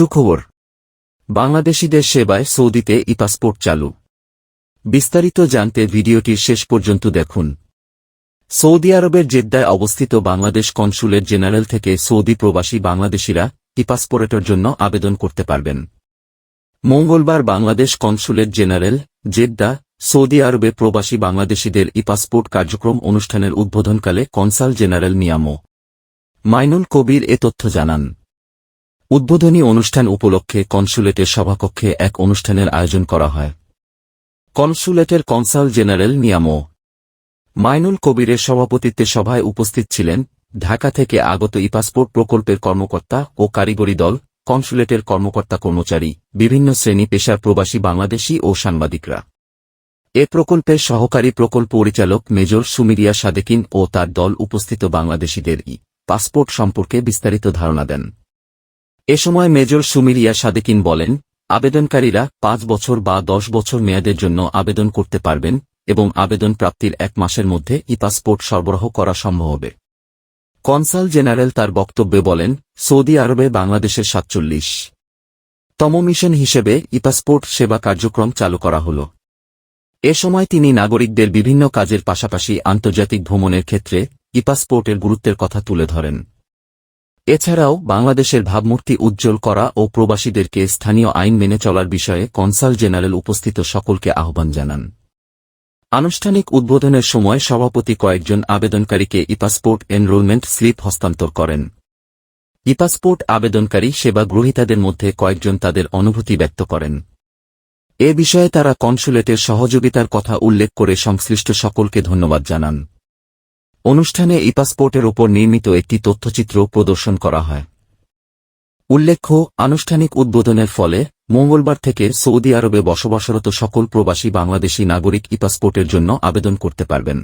সুখবর। বাংলাদেশিদের সেবায় সৌদিতে ই পাসপোর্ট চালু। বিস্তারিত জানতে ভিডিওটির শেষ পর্যন্ত দেখুন। সৌদি আরবের জেদ্দায় অবস্থিত বাংলাদেশ কনসুলেট জেনারেল থেকে সৌদি প্রবাসী বাংলাদেশিরা ই পাসপোর্টের জন্য আবেদন করতে পারবেন। মঙ্গলবার Bangladesh consulate general Jeddah, Saudi আরবে প্রবাসী বাংলাদেশিদের ই পাসপোর্ট কার্যক্রম অনুষ্ঠানের উদ্বোধনকালে কনসাল জেনারেল মিয়ামো মাইনুল কবির এ তথ্য জানান। উদ্বোধনী অনুষ্ঠান উপলক্ষে কনসুলেটের সভাকক্ষে এক অনুষ্ঠানের আয়োজন করা হয়। কনসুলেটের কনসাল জেনারেল নিয়ামো মাইনুল কবিরের সভাপতিত্বে সভায় উপস্থিত ছিলেন ঢাকা থেকে আগত ই পাসপোর্ট প্রকল্পের কর্মকর্তা ও কারিগরি দল, কনসুলেটের কর্মকর্তা কর্মচারী, বিভিন্ন শ্রেণি পেশার প্রবাসী বাংলাদেশী ও সাংবাদিকরা। এ প্রকল্পের সহকারী প্রকল্প পরিচালক মেজর সুমিরিয়া সাদেকিন ও তার দল উপস্থিত বাংলাদেশিদের ই পাসপোর্ট সম্পর্কে বিস্তারিত ধারণা দেন। এ সময় মেজর সুমিরিয়া সাদেকিন বলেন, আবেদনকারীরা পাঁচ বছর বা দশ বছর মেয়াদের জন্য আবেদন করতে পারবেন এবং আবেদন প্রাপ্তির এক মাসের মধ্যে ই পাসপোর্ট সরবরাহ করা সম্ভব হবে। কনসাল জেনারেল তার বক্তব্যে বলেন, সৌদি আরবে বাংলাদেশের সাতচল্লিশ তম মিশন হিসেবে ই পাসপোর্ট সেবা কার্যক্রম চালু করা হল। এ সময় তিনি নাগরিকদের বিভিন্ন কাজের পাশাপাশি আন্তর্জাতিক ভ্রমণের ক্ষেত্রে ই পাসপোর্টের গুরুত্বের কথা তুলে ধরেন। এছাড়াও, বাংলাদেশের ভাবমূর্তি উজ্জ্বল করা ও প্রবাসীদেরকে স্থানীয় আইন মেনে চলার বিষয়ে কনসাল জেনারেল উপস্থিত সকলকে আহ্বান জানান। আনুষ্ঠানিক উদ্বোধনের সময় সভাপতি কয়েকজন আবেদনকারীকে ই পাসপোর্ট এনরোলমেন্ট স্লিপ হস্তান্তর করেন। ই পাসপোর্ট আবেদনকারী সেবা গ্রহীতাদের মধ্যে কয়েকজন তাদের অনুভূতি ব্যক্ত করেন। এ বিষয়ে তারা কনসুলেটের সহযোগিতার কথা উল্লেখ করে সংশ্লিষ্ট সকলকে ধন্যবাদ জানান। অনুষ্ঠানে ই পাসপোর্টের ওপর নির্মিত একটি তথ্যচিত্র প্রদর্শন করা হয়। উল্লেখ্য, আনুষ্ঠানিক উদ্বোধনের ফলে মঙ্গলবার থেকে সৌদি আরবে বসবাসরত সকল প্রবাসী বাংলাদেশী নাগরিক ই পাসপোর্টের জন্য আবেদন করতে পারবেন।